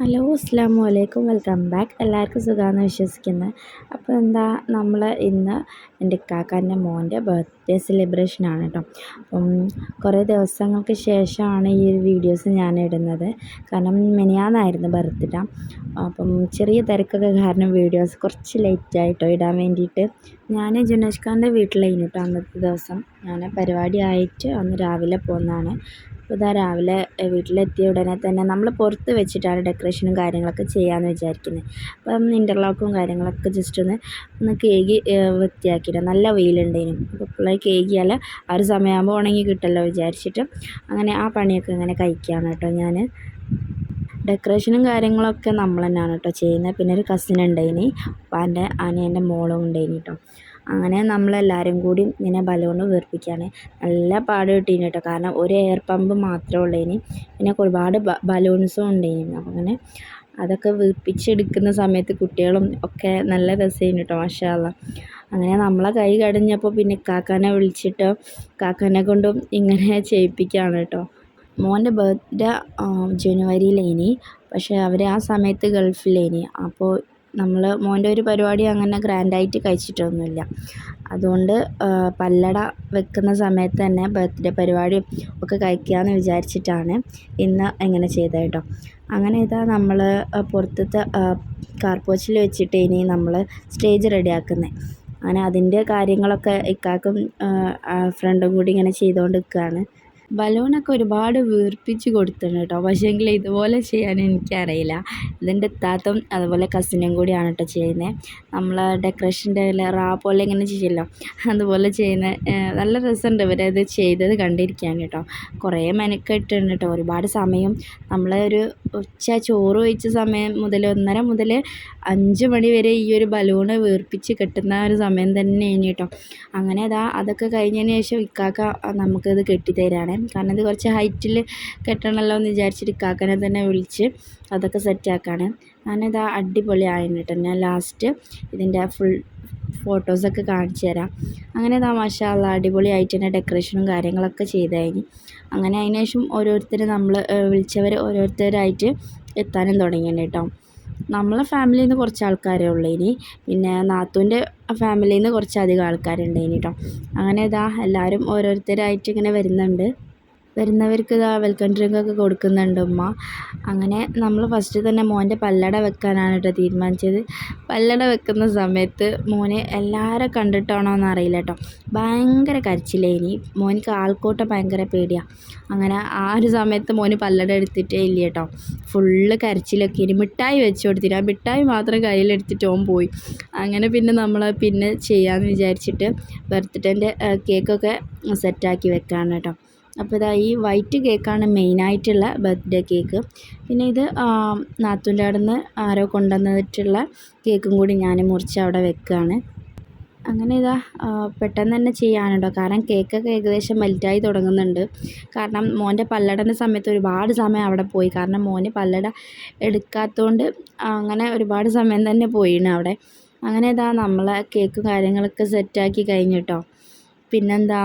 Hello അസ്സാം വലൈക്കും welcome back. എല്ലാവർക്കും സുഖമാണെന്ന് വിശ്വസിക്കുന്നത് അപ്പോൾ എന്താ നമ്മൾ ഇന്ന് എന്റെ ഇക്കാക്കാന്റെ മോന്റെ ബർത്ത്ഡേ സെലിബ്രേഷനാണ് കേട്ടോ അപ്പം കുറേ ദിവസങ്ങൾക്ക് ശേഷമാണ് ഈ ഒരു വീഡിയോസ് ഞാൻ ഇടുന്നത്. കാരണം മിനിയാന്നായിരുന്നു ബർത്ത്ഡേ അപ്പം ചെറിയ തിരക്കൊക്കെ കാരണം വീഡിയോസ് കുറച്ച് ലേറ്റായിട്ടോ ഇടാൻ വേണ്ടിയിട്ട്. ഞാൻ ജുനേഷ് ഖാന്റെ വീട്ടിലായിരുന്നു കേട്ടോ അന്നത്തെ ദിവസം. ഞാൻ പരിപാടി ആയിട്ട് അന്ന് രാവിലെ പോകുന്നതാണ് അപ്പോൾ ഇതാ രാവിലെ വീട്ടിലെത്തിയ ഉടനെ തന്നെ നമ്മൾ പുറത്ത് വെച്ചിട്ടാണ് ഡെക്കറേഷനും കാര്യങ്ങളൊക്കെ ചെയ്യാമെന്ന് വിചാരിക്കുന്നത് അപ്പം ഇന്റർലോക്കും കാര്യങ്ങളൊക്കെ ജസ്റ്റ് ഒന്ന് ഒന്ന് കേകി വൃത്തിയാക്കിയിട്ട് നല്ല വെയിലുണ്ടേനും. അപ്പോൾ പിള്ളേർ കേകിയാൽ ആ ഒരു സമയമാകുമ്പോൾ ഉണങ്ങി കിട്ടുമല്ലോ വിചാരിച്ചിട്ട്. അങ്ങനെ ആ പണിയൊക്കെ ഇങ്ങനെ കഴിക്കുകയാണ് കേട്ടോ ഞാൻ ഡെക്കറേഷനും കാര്യങ്ങളൊക്കെ നമ്മൾ തന്നെയാണ് കേട്ടോ ചെയ്യുന്നത്. പിന്നെ ഒരു കസിൻ ഉണ്ടായിനി. ഉപ്പാന്റെ അനിയന്റെ മോളും ഉണ്ടായിനി കേട്ടോ. അങ്ങനെ നമ്മളെല്ലാവരും കൂടി ഇങ്ങനെ ബലൂൺ വീർപ്പിക്കുകയാണ് നല്ല പാട് കിട്ടീന് കേട്ടോ. കാരണം ഒരു എയർ പമ്പ് മാത്രമേ ഉള്ളതിന് പിന്നെ ഒരുപാട് ബലൂൺസും ഉണ്ടായിനി അപ്പം അങ്ങനെ അതൊക്കെ വീർപ്പിച്ചെടുക്കുന്ന സമയത്ത് കുട്ടികളും ഒക്കെ നല്ല രസമായിരുന്നു കേട്ടോ മാഷാ അങ്ങനെ നമ്മളെ കൈ കടഞ്ഞപ്പോൾ പിന്നെ കാക്കാനെ വിളിച്ചിട്ട് കാക്കാനെ കൊണ്ടും ഇങ്ങനെ ചെയ്യിപ്പിക്കുകയാണ് കേട്ടോ. മോന്റെ ബർത്ത്ഡേ ജനുവരിയിലേനി. പക്ഷേ അവർ ആ സമയത്ത് ഗൾഫിലേനി. അപ്പോൾ നമ്മൾ മോന്റെ ഒരു പരിപാടി അങ്ങനെ ഗ്രാൻഡായിട്ട് കഴിച്ചിട്ടൊന്നുമില്ല. അതുകൊണ്ട് പല്ലട വെക്കുന്ന സമയത്ത് തന്നെ ബർത്ത്ഡേ പരിപാടി ഒക്കെ കഴിക്കാമെന്ന് വിചാരിച്ചിട്ടാണ് ഇന്ന് ഇങ്ങനെ ചെയ്തത് കേട്ടോ. അങ്ങനെ ഇതാ നമ്മൾ പുറത്തത്തെ കാർപോച്ചിൽ വെച്ചിട്ട് ഇനി നമ്മൾ സ്റ്റേജ് റെഡിയാക്കുന്നത് അങ്ങനെ അതിന്റെ കാര്യങ്ങളൊക്കെ ഇക്കാക്കും ഫ്രണ്ടും കൂടി ഇങ്ങനെ ചെയ്തുകൊണ്ട് നിൽക്കുകയാണ് ബലൂണൊക്കെ ഒരുപാട് വീർപ്പിച്ച് കൊടുത്തിട്ടുണ്ട് കേട്ടോ. പക്ഷേങ്കിൽ ഇതുപോലെ ചെയ്യാൻ എനിക്കറിയില്ല. ഇതിന്റെ ഇത്താത്തയും അതുപോലെ കസിനും കൂടിയാണ് കേട്ടോ ചെയ്യുന്നത് നമ്മൾ ഡെക്കറേഷന്റെ റാ പോലെ ഇങ്ങനെ ചെയ്യല്ലോ. അതുപോലെ ചെയ്യുന്ന നല്ല രസമുണ്ട് ഇവരത് ചെയ്തത് കണ്ടിരിക്കാൻ കേട്ടോ. കുറേ മെനക്കെട്ടുണ്ട് കേട്ടോ. ഒരുപാട് സമയം നമ്മൾ ഒരു ഉച്ച ചോറ് വെച്ച സമയം മുതൽ ഒന്നര മുതൽ അഞ്ച് മണി വരെ ഈ ഒരു ബലൂണ് വീർപ്പിച്ച് കെട്ടുന്ന ഒരു സമയം തന്നെ തന്നെയാണ് കേട്ടോ. അങ്ങനെ അതാ അതൊക്കെ കഴിഞ്ഞതിന് ശേഷം ഇക്കാക്ക നമുക്കിത് കെട്ടിത്തരാണ്. കാരണം ഇത് കുറച്ച് ഹൈറ്റിൽ കെട്ടണമല്ലോ എന്ന് വിചാരിച്ചിട്ട് കാക്കനെ തന്നെ വിളിച്ച് അതൊക്കെ സെറ്റാക്കാണ് ഞാനിത് അടിപൊളി കേട്ടോ. ഞാൻ ലാസ്റ്റ് ഇതിന്റെ ഫുൾ ഫോട്ടോസൊക്കെ കാണിച്ചു തരാം. അങ്ങനെ മാഷാല്ല അടിപൊളിയായിട്ട് തന്നെ ഡെക്കറേഷനും കാര്യങ്ങളൊക്കെ ചെയ്ത് കഴിഞ്ഞ് അങ്ങനെ അതിനുശേഷം ഓരോരുത്തർ നമ്മൾ വിളിച്ചവർ ഓരോരുത്തരായിട്ട് എത്താനും തുടങ്ങിയാണ് കേട്ടോ. നമ്മളെ ഫാമിലിയിൽ നിന്ന് കുറച്ച് ആൾക്കാരേ ഉള്ളൂ ഇനി പിന്നെ നാത്തൂന്റെ ഫാമിലിയിൽ നിന്ന് കുറച്ചധികം ആൾക്കാരുണ്ട് ഇനി കേട്ടോ. അങ്ങനെ ഇതാ എല്ലാവരും ഓരോരുത്തരായിട്ട് ഇങ്ങനെ വരുന്നുണ്ട്. വരുന്നവർക്ക് ഇതാ വെൽക്കം ഡ്രിങ്ക് ഒക്കെ കൊടുക്കുന്നുണ്ട് ഉമ്മ. അങ്ങനെ നമ്മൾ ഫസ്റ്റ് തന്നെ മോന്റെ പല്ലട വെക്കാനാണ് കേട്ടോ തീരുമാനിച്ചത്. പല്ലട വെക്കുന്ന സമയത്ത് മോനെ എല്ലാവരും കണ്ടിട്ടാണോ എന്ന് അറിയില്ല കേട്ടോ ഭയങ്കര കരച്ചിലേനി മോനിക്ക് ആൾക്കൂട്ടം ഭയങ്കര പേടിയാണ് അങ്ങനെ ആ ഒരു സമയത്ത് മോന് പല്ലട എടുത്തിട്ടേ ഇല്ല കേട്ടോ ഫുള്ള് കരച്ചിലൊക്കെ. ഇനി മിഠായി വെച്ച് കൊടുത്തിട്ട്. മിഠായി മാത്രം കയ്യിലെടുത്തിട്ട് ഓൻ പോയി. അങ്ങനെ പിന്നെ നമ്മൾ പിന്നെ ചെയ്യാമെന്ന് വിചാരിച്ചിട്ട് ബർത്ത്ഡേന്റെ കേക്കൊക്കെ സെറ്റാക്കി വെക്കാണ് കേട്ടോ അപ്പോൾ ഇതാ ഈ വൈറ്റ് കേക്കാണ് മെയിനായിട്ടുള്ള ബർത്ത്ഡേ കേക്ക് പിന്നെ ഇത് നാത്തൂന്റെ അവിടെ നിന്ന് ആരോ കൊണ്ടുവന്നിട്ടുള്ള കേക്കും കൂടി ഞാൻ മുറിച്ച് അവിടെ വെക്കുകയാണ്. അങ്ങനെ ഇതാ പെട്ടെന്ന് തന്നെ ചെയ്യാനുണ്ടോ? കാരണം കേക്കൊക്കെ ഏകദേശം മെൽറ്റായി തുടങ്ങുന്നുണ്ട്. കാരണം മോന്റെ പല്ലടന്റെ സമയത്ത് ഒരുപാട് സമയം അവിടെ പോയി. കാരണം മോന് പല്ലട എടുക്കാത്തതുകൊണ്ട് അങ്ങനെ ഒരുപാട് സമയം തന്നെ പോയിണ് അവിടെ. അങ്ങനെ ഇതാ നമ്മളെ കേക്ക് കാര്യങ്ങളൊക്കെ സെറ്റാക്കി കഴിഞ്ഞിട്ടോ. പിന്നെന്താ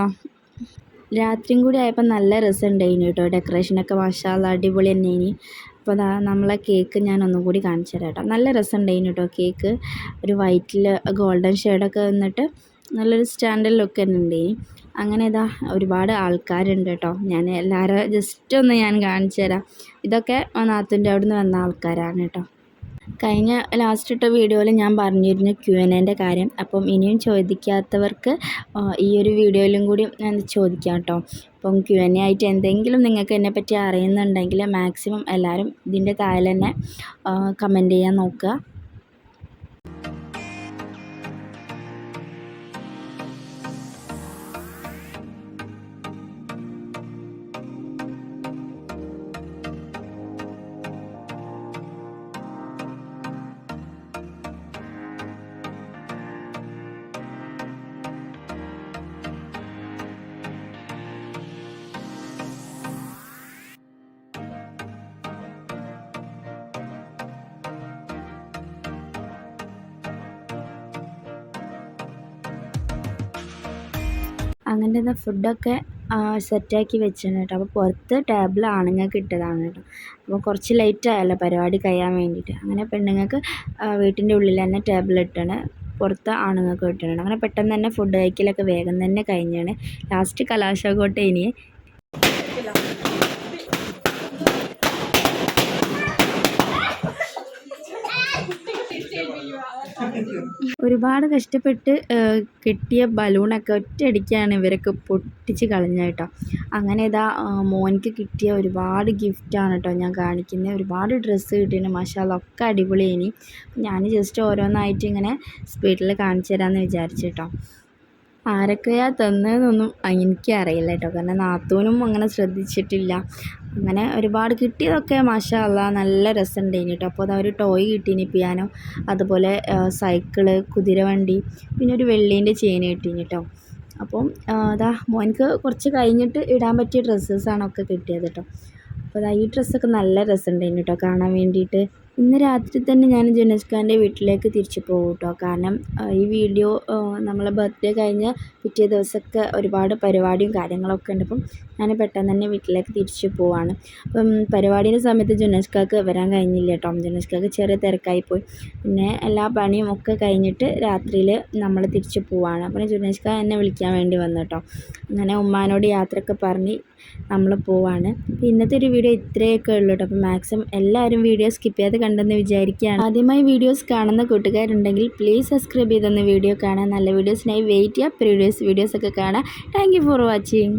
രാത്രിയും കൂടി ആയപ്പോൾ നല്ല രസമുണ്ടായിന് കേട്ടോ. ഡെക്കറേഷനൊക്കെ മഷാല അടിപൊളി തന്നെ ഇനി അപ്പോൾ നമ്മളെ കേക്ക് ഞാൻ ഒന്നും കൂടി കാണിച്ചു തരാം കേട്ടോ. നല്ല രസമുണ്ടായിന് കേട്ടോ കേക്ക് ഒരു വൈറ്റിൽ ഗോൾഡൻ ഷെയ്ഡൊക്കെ വന്നിട്ട് നല്ലൊരു സ്റ്റാൻഡേർഡ് ലുക്ക് തന്നെ ഉണ്ടായി അങ്ങനെ ഇതാ ഒരുപാട് ആൾക്കാരുണ്ട് കേട്ടോ. ഞാൻ എല്ലാവരും ജസ്റ്റ് ഒന്ന് ഞാൻ കാണിച്ചു തരാം. ഇതൊക്കെ നാത്തിന്റെ അവിടെ നിന്ന് വന്ന ആൾക്കാരാണ് കേട്ടോ. കഴിഞ്ഞ ലാസ്റ്റ് ഇട്ട വീഡിയോയിൽ ഞാൻ പറഞ്ഞിരുന്നു ക്യു എൻ എന്റെ കാര്യം. അപ്പം ഇനിയും ചോദിക്കാത്തവർക്ക് ഈ ഒരു വീഡിയോയിലും കൂടി ഞാൻ ചോദിക്കാം കേട്ടോ അപ്പം ക്യു എൻ എ ആയിട്ട് എന്തെങ്കിലും നിങ്ങൾക്ക് എന്നെപ്പറ്റി അറിയുന്നുണ്ടെങ്കിൽ മാക്സിമം എല്ലാവരും ഇതിന്റെ താഴെ തന്നെ കമന്റ് ചെയ്യാൻ നോക്കുക. അങ്ങനത്തെ ഫുഡൊക്കെ സെറ്റാക്കി വെച്ചാണ് കേട്ടോ. അപ്പോൾ പുറത്ത് ടേബിൾ ആണുങ്ങൾക്ക് ഇട്ടതാണ് കേട്ടോ. അപ്പോൾ കുറച്ച് ലേറ്റ് ആയല്ലോ പരിപാടി കഴിയാൻ വേണ്ടിയിട്ട്. അങ്ങനെ പെണ്ണുങ്ങൾക്ക് വീട്ടിന്റെ ഉള്ളിൽ തന്നെ ടേബിൾ ഇട്ടാണ്. പുറത്ത് ആണുങ്ങൾക്ക് ഇട്ടിട്ടുണ്ട് അങ്ങനെ പെട്ടെന്ന് തന്നെ ഫുഡ് കഴിക്കലൊക്കെ വേഗം തന്നെ കഴിഞ്ഞാണ്. ലാസ്റ്റ് കലാശാക്കോട്ടെ ഇനി ഒരുപാട് കഷ്ടപ്പെട്ട് കിട്ടിയ ബലൂണൊക്കെ ഒറ്റയടിക്കാണ് ഇവരൊക്കെ പൊട്ടിച്ച് കളഞ്ഞ കേട്ടോ. അങ്ങനെ ഇതാ മോനിക്ക് കിട്ടിയ ഒരുപാട് ഗിഫ്റ്റാണ് കേട്ടോ ഞാൻ കാണിക്കുന്നത് ഒരുപാട് ഡ്രസ്സ് കിട്ടിയിട്ടുണ്ട് മഷാല ഒക്കെ അടിപൊളി ഇനി ഞാൻ ജസ്റ്റ് ഓരോന്നായിട്ട് ഇങ്ങനെ സ്പീഡിൽ കാണിച്ചു തരാമെന്ന് വിചാരിച്ചു കേട്ടോ. ആരൊക്കെയാ തന്നതെന്നൊന്നും എനിക്കറിയില്ല കേട്ടോ. കാരണം നാത്തൂനും അങ്ങനെ ശ്രദ്ധിച്ചിട്ടില്ല. അങ്ങനെ ഒരുപാട് കിട്ടിയതൊക്കെ മാഷാ നല്ല നല്ല രസമുണ്ടായിന് കേട്ടോ അപ്പോൾ അതാ ഒരു ടോയ് കിട്ടീന് പിയാനോ അതുപോലെ സൈക്കിൾ കുതിരവണ്ടി പിന്നെ ഒരു വെള്ളീന്റെ ചെയിൻ കിട്ടീന് കേട്ടോ അപ്പം അതാ മോനിക്ക് കുറച്ച് കഴിഞ്ഞിട്ട് ഇടാൻ പറ്റിയ ഡ്രസ്സസാണ് ഒക്കെ കിട്ടിയത് കേട്ടോ അപ്പോൾ അതാ ഈ ഡ്രസ്സൊക്കെ നല്ല രസമുണ്ടായിന് കേട്ടോ കാണാൻ വേണ്ടിയിട്ട് ഇന്ന് രാത്രി തന്നെ ഞാൻ ജുനസ് ഖാന്റെ വീട്ടിലേക്ക് തിരിച്ചു പോകും കേട്ടോ കാരണം ഈ വീഡിയോ നമ്മളെ ബർത്ത്ഡേ കഴിഞ്ഞ് പിറ്റേ ദിവസമൊക്കെ ഒരുപാട് പരിപാടിയും കാര്യങ്ങളൊക്കെ ഉണ്ട്. അപ്പം ഞാൻ പെട്ടെന്ന് തന്നെ വീട്ടിലേക്ക് തിരിച്ചു പോവാണ്. അപ്പം പരിപാടിയുടെ സമയത്ത് ജുനസ് ഖാക്ക് വരാൻ കഴിഞ്ഞില്ല കേട്ടോ ജുനസ് ഖാക്ക് ചെറിയ തിരക്കായി പോയി. പിന്നെ എല്ലാ പണിയും ഒക്കെ കഴിഞ്ഞിട്ട് രാത്രിയിൽ നമ്മൾ തിരിച്ചു പോവാണ്. അപ്പം ജുനസ് ഖാ എന്നെ വിളിക്കാൻ വേണ്ടി വന്നു കേട്ടോ അങ്ങനെ ഉമ്മാനോട് യാത്രയൊക്കെ പറഞ്ഞ് നമ്മൾ പോവാണ്. ഇന്നത്തെ ഒരു വീഡിയോ ഇത്രയൊക്കെ ഉള്ളൂ കേട്ടോ അപ്പം മാക്സിമം എല്ലാവരും വീഡിയോ സ്കിപ്പ് ചെയ്യാതെ കണ്ടെന്ന് വിചാരിക്കുകയാണ്. ആദ്യമായി വീഡിയോസ് കാണുന്ന കൂട്ടുകാരുണ്ടെങ്കിൽ പ്ലീസ് സബ്സ്ക്രൈബ് ചെയ്തൊന്ന് വീഡിയോ കാണാൻ നല്ല വീഡിയോസിനായി വെയിറ്റ് ചെയ്യുക. പ്രീവിയസ് വീഡിയോസൊക്കെ കാണാം താങ്ക് ഫോർ വാച്ചിങ്